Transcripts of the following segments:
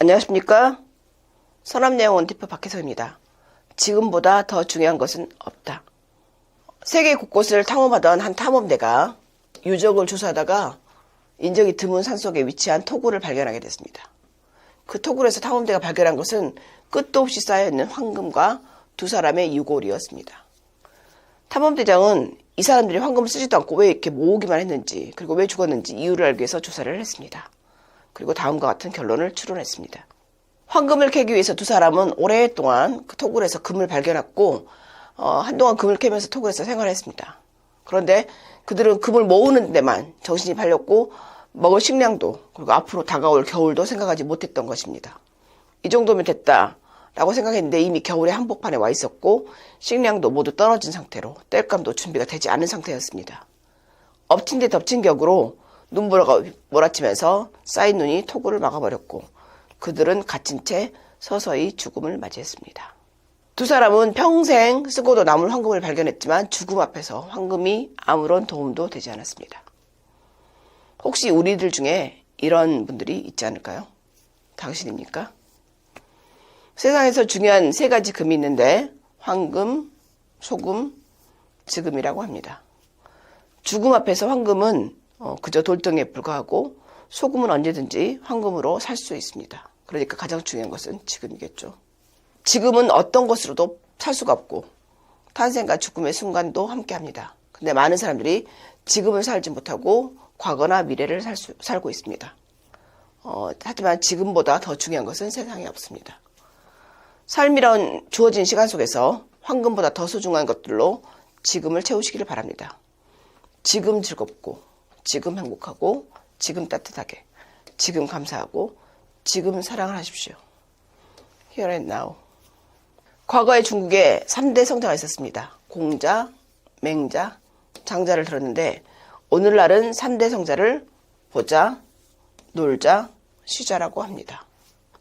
안녕하십니까? 서남내용 원티프 박혜성입니다. 지금보다 더 중요한 것은 없다. 세계 곳곳을 탐험하던 한 탐험대가 유적을 조사하다가 인적이 드문 산속에 위치한 토굴을 발견하게 됐습니다. 그 토굴에서 탐험대가 발견한 것은 끝도 없이 쌓여있는 황금과 두 사람의 유골이었습니다. 탐험대장은 이 사람들이 황금을 쓰지도 않고 왜 이렇게 모으기만 했는지 그리고 왜 죽었는지 이유를 알기 위해서 조사를 했습니다. 그리고 다음과 같은 결론을 추론했습니다. 황금을 캐기 위해서 두 사람은 오랫동안 그 토굴에서 금을 발견했고 어, 한동안 금을 캐면서 토굴에서 생활했습니다. 그런데 그들은 금을 모으는 데만 정신이 팔렸고 먹을 식량도 그리고 앞으로 다가올 겨울도 생각하지 못했던 것입니다. 이 정도면 됐다라고 생각했는데 이미 겨울의 한복판에 와 있었고 식량도 모두 떨어진 상태로 땔감도 준비가 되지 않은 상태였습니다. 엎친 데 덮친 격으로 눈보라가 몰아치면서 쌓인 눈이 토굴을 막아버렸고 그들은 갇힌 채 서서히 죽음을 맞이했습니다. 두 사람은 평생 쓰고도 남을 황금을 발견했지만 죽음 앞에서 황금이 아무런 도움도 되지 않았습니다. 혹시 우리들 중에 이런 분들이 있지 않을까요? 당신입니까? 세상에서 중요한 세 가지 금이 있는데 황금, 소금, 지금이라고 합니다. 죽음 앞에서 황금은 어, 그저 돌덩이에 불과하고 소금은 언제든지 황금으로 살 수 있습니다. 그러니까 가장 중요한 것은 지금이겠죠. 지금은 어떤 것으로도 살 수가 없고 탄생과 죽음의 순간도 함께합니다. 근데 많은 사람들이 지금을 살지 못하고 과거나 미래를 살 수, 살고 있습니다. 어, 하지만 지금보다 더 중요한 것은 세상에 없습니다. 삶이란 주어진 시간 속에서 황금보다 더 소중한 것들로 지금을 채우시기를 바랍니다. 지금 즐겁고, 지금 행복하고, 지금 따뜻하게, 지금 감사하고, 지금 사랑을 하십시오. Here and now. 과거에 중국에 3대 성자가 있었습니다. 공자, 맹자, 장자를 들었는데 오늘날은 3대 성자를 보자, 놀자, 쉬자라고 합니다.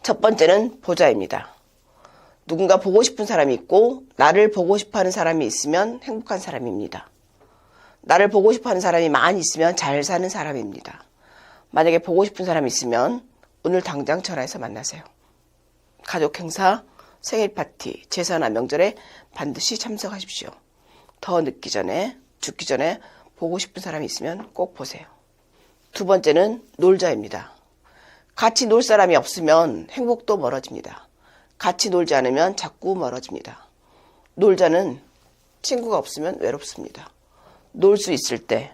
첫 번째는 보자입니다. 누군가 보고 싶은 사람이 있고 나를 보고 싶어 하는 사람이 있으면 행복한 사람입니다. 나를 보고 싶어 하는 사람이 많이 있으면 잘 사는 사람입니다. 만약에 보고 싶은 사람이 있으면 오늘 당장 전화해서 만나세요. 가족 행사, 생일 파티, 제사나 명절에 반드시 참석하십시오. 더 늦기 전에, 죽기 전에 보고 싶은 사람이 있으면 꼭 보세요. 두 번째는 놀자입니다. 같이 놀 사람이 없으면 행복도 멀어집니다. 같이 놀지 않으면 자꾸 멀어집니다. 놀자는 친구가 없으면 외롭습니다. 놀 수 있을 때,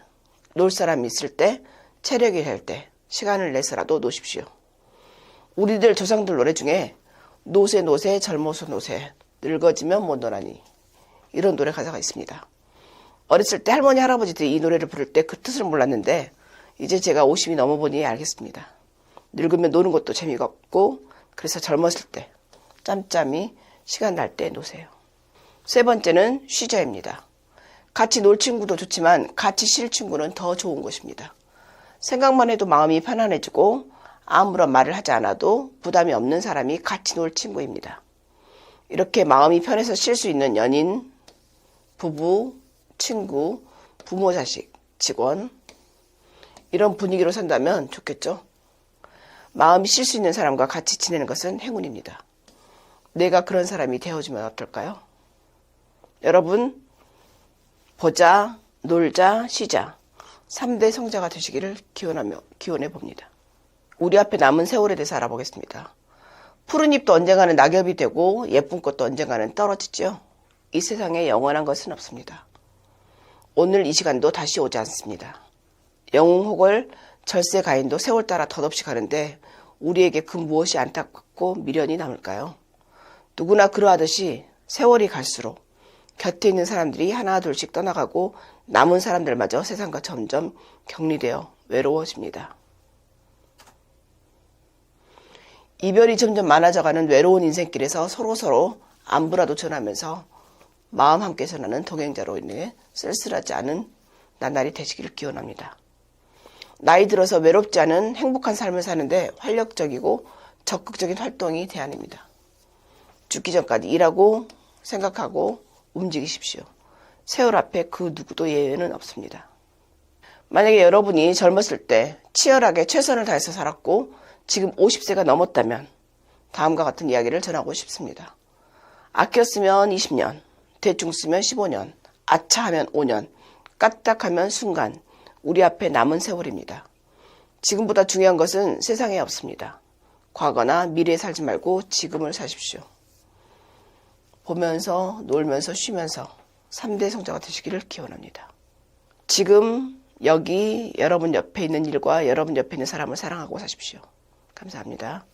놀 사람이 있을 때, 체력이 될 때, 시간을 내서라도 노십시오. 우리들 조상들 노래 중에 노세 노세 젊어서 노세 늙어지면 못 노라니 이런 노래 가사가 있습니다. 어렸을 때 할머니 할아버지들이 이 노래를 부를 때 그 뜻을 몰랐는데 이제 제가 50이 넘어보니 알겠습니다. 늙으면 노는 것도 재미가 없고 그래서 젊었을 때 짬짬이 시간 날 때 노세요. 세 번째는 쉬자입니다. 같이 놀 친구도 좋지만 같이 쉴 친구는 더 좋은 것입니다. 생각만 해도 마음이 편안해지고 아무런 말을 하지 않아도 부담이 없는 사람이 같이 놀 친구입니다. 이렇게 마음이 편해서 쉴 수 있는 연인, 부부, 친구, 부모, 자식, 직원 이런 분위기로 산다면 좋겠죠. 마음이 쉴 수 있는 사람과 같이 지내는 것은 행운입니다. 내가 그런 사람이 되어주면 어떨까요? 여러분 보자, 놀자, 쉬자 3대 성자가 되시기를 기원하며 기원해 봅니다. 우리 앞에 남은 세월에 대해서 알아보겠습니다. 푸른 잎도 언젠가는 낙엽이 되고 예쁜 꽃도 언젠가는 떨어지죠. 이 세상에 영원한 것은 없습니다. 오늘 이 시간도 다시 오지 않습니다. 영웅 혹을 절세 가인도 세월 따라 덧없이 가는데 우리에게 그 무엇이 안타깝고 미련이 남을까요? 누구나 그러하듯이 세월이 갈수록 곁에 있는 사람들이 하나 둘씩 떠나가고 남은 사람들마저 세상과 점점 격리되어 외로워집니다. 이별이 점점 많아져가는 외로운 인생길에서 서로서로 안부라도 전하면서 마음 함께 전하는 동행자로 인해 쓸쓸하지 않은 나날이 되시기를 기원합니다. 나이 들어서 외롭지 않은 행복한 삶을 사는데 활력적이고 적극적인 활동이 대안입니다. 죽기 전까지 일하고 생각하고 움직이십시오. 세월 앞에 그 누구도 예외는 없습니다. 만약에 여러분이 젊었을 때 치열하게 최선을 다해서 살았고 지금 50세가 넘었다면 다음과 같은 이야기를 전하고 싶습니다. 아껴 쓰면 20년, 대충 쓰면 15년, 아차하면 5년, 까딱하면 순간, 우리 앞에 남은 세월입니다. 지금보다 중요한 것은 세상에 없습니다. 과거나 미래에 살지 말고 지금을 사십시오. 보면서, 놀면서, 쉬면서 3대 성자가 되시기를 기원합니다. 지금, 여기, 여러분 옆에 있는 일과 여러분 옆에 있는 사람을 사랑하고 사십시오. 감사합니다.